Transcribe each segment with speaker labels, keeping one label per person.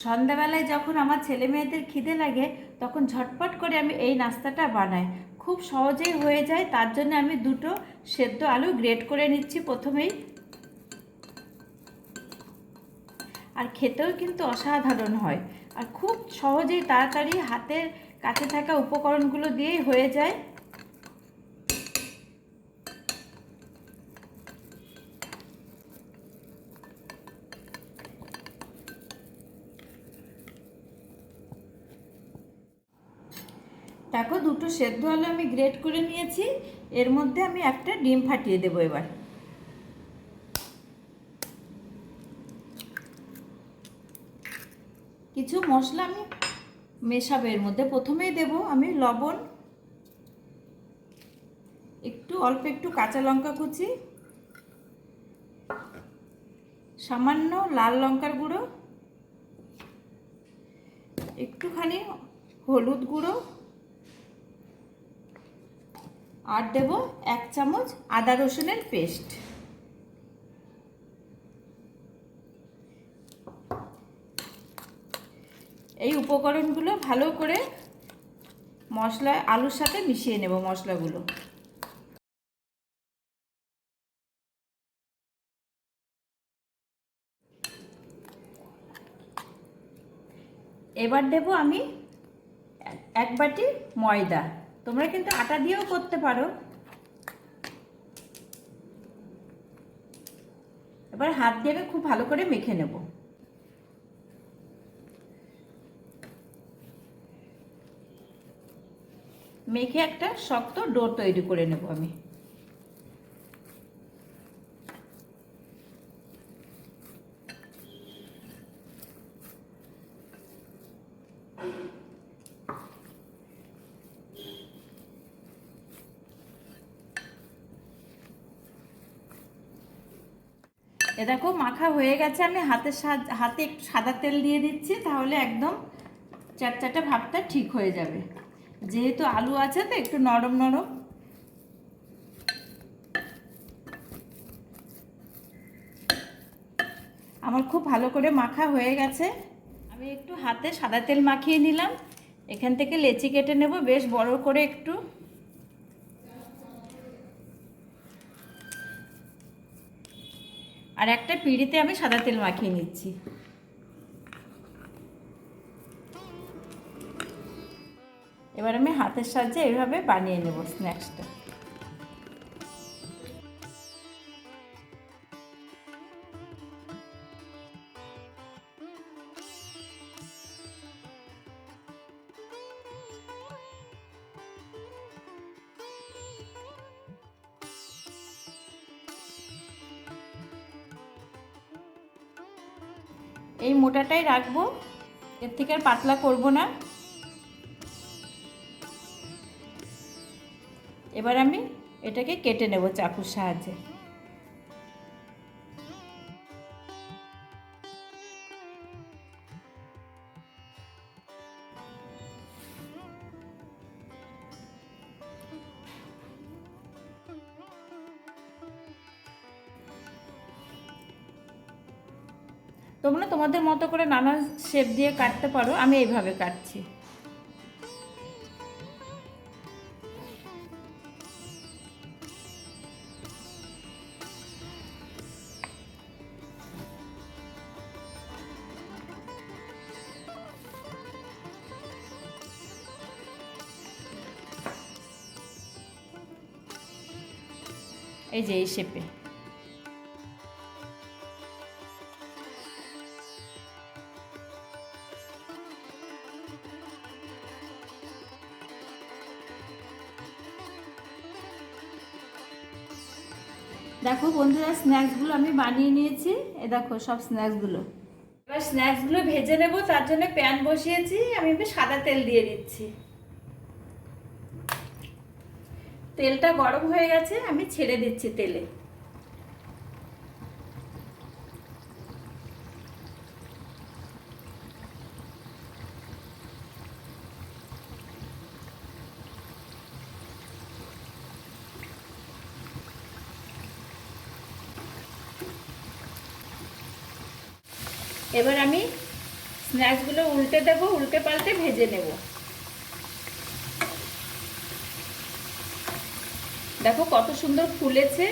Speaker 1: সন্ধ্যাবেলায় যখন আমার ছেলে মেয়েদের খিদে লাগে, তখন ঝটপট করে আমি এই নাস্তাটা বানাই। খুব সহজেই হয়ে যায়, তার জন্য আমি দুটো সেদ্ধ আলু গ্রেট করে নিচ্ছি প্রথমেই। আর খেতেও কিন্তু অসাধারণ হয়। আর খুব সহজেই তাড়াতাড়ি হাতের কাছে থাকা উপকরণগুলো দিয়েই হয়ে যায়। দেখো দুটো সেদ্ধ আলু আমি গ্রেট করে নিয়েছি। এর মধ্যে আমি একটা ডিম ফাটিয়ে দেবো এবার। কিছু মশলা আমি মেশাবো এর মধ্যে। প্রথমেই দেব আমি লবণ, একটু অল্প একটু কাঁচা লঙ্কা কুচি, সামান্য লাল লঙ্কার গুঁড়ো, একটুখানি হলুদ গুঁড়ো আর দেব এক চামচ আদা রসুনের পেস্ট। এই উপকরণগুলো ভালো করে মশলা, আলুর সাথে মিশিয়ে নেব মশলাগুলো। এবার দেব আমি এক বাটি ময়দা। তোমরা কিন্তু আটা দিয়েও করতে পারো। এবার হাত দিয়ে খুব ভালো করে মেখে নেব। মেখে একটা শক্ত ডোর তৈরি করে নেব আমি। এ দেখো, মাখা হয়ে গেছে। আমি হাতের হাতে একটু সাদা তেল দিয়ে দিচ্ছি, তাহলে একদম চ্যাটচ্যাটে ভাবটা ঠিক হয়ে যাবে। যেহেতু আলু আছে তো একটু নরম নরম। আমার খুব ভালো করে মাখা হয়ে গেছে। আমি একটু হাতে সাদা তেল মাখিয়ে নিলাম। এখান থেকে লেচি কেটে নেব, বেশ বড় করে একটু। আর একটা পিঁড়িতে আমি সাদা তেল মাখিয়ে নিচ্ছি। এবার আমি হাতের সাহায্যে এভাবে বানিয়ে নেব স্ন্যাক্সটা এই মোটাটাই রাখব। এর থেকে আর পাতলা করব না। এবার আমি এটাকে কেটে নেব চাকুর সাহায্যে। তোমরা তোমাদের মতো করে নানা শেপ দিয়ে কাটতে পারো, আমি এইভাবে কাটছি। এই যে এই শেপে দেখো বন্ধুরা, স্ন্যাক্সগুলো আমি বানিয়ে নিয়েছি। এ দেখো, সব স্ন্যাক্সগুলো। এবার স্ন্যাক্সগুলো ভেজে নেব, তার জন্য প্যান বসিয়েছি। আমি একটু সাদা তেল দিয়ে দিচ্ছি তেলটা গরম হয়ে গেছে, আমি ছেড়ে দিচ্ছি তেলে। এবার আমি স্ন্যাক্সগুলো উল্টে দেবো উল্টে পাল্টে ভেজে নেব। দেখো কত সুন্দর ফুলেছে।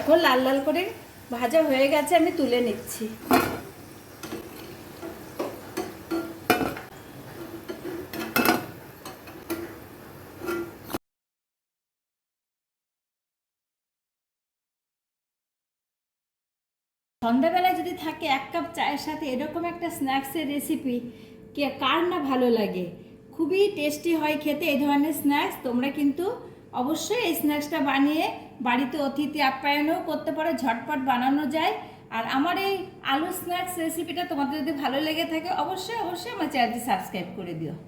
Speaker 1: দেখো লাল লাল করে ভাজা হয়ে গেছে, আমি তুলে নিচ্ছি। সন্ধ্যাবেলায় যদি থাকে এক কাপ চায়ের সাথে এরকম একটা স্ন্যাক্সের রেসিপি কে কার না ভালো লাগে? খুবই টেস্টি হয় খেতে, এই ধরনের স্ন্যাক্স তোমরা কিন্তু অবশ্যই এই স্ন্যাক্সটা বানিয়ে বাড়িতে অতিথি আপ্যায়নও করতে পারো, ঝটপট বানানো যায়। আর আমার এই আলু স্ন্যাক্স রেসিপিটা তোমাদের যদি ভালো লেগে থাকে, অবশ্যই অবশ্যই আমার চ্যানেলটি সাবস্ক্রাইব করে দিও।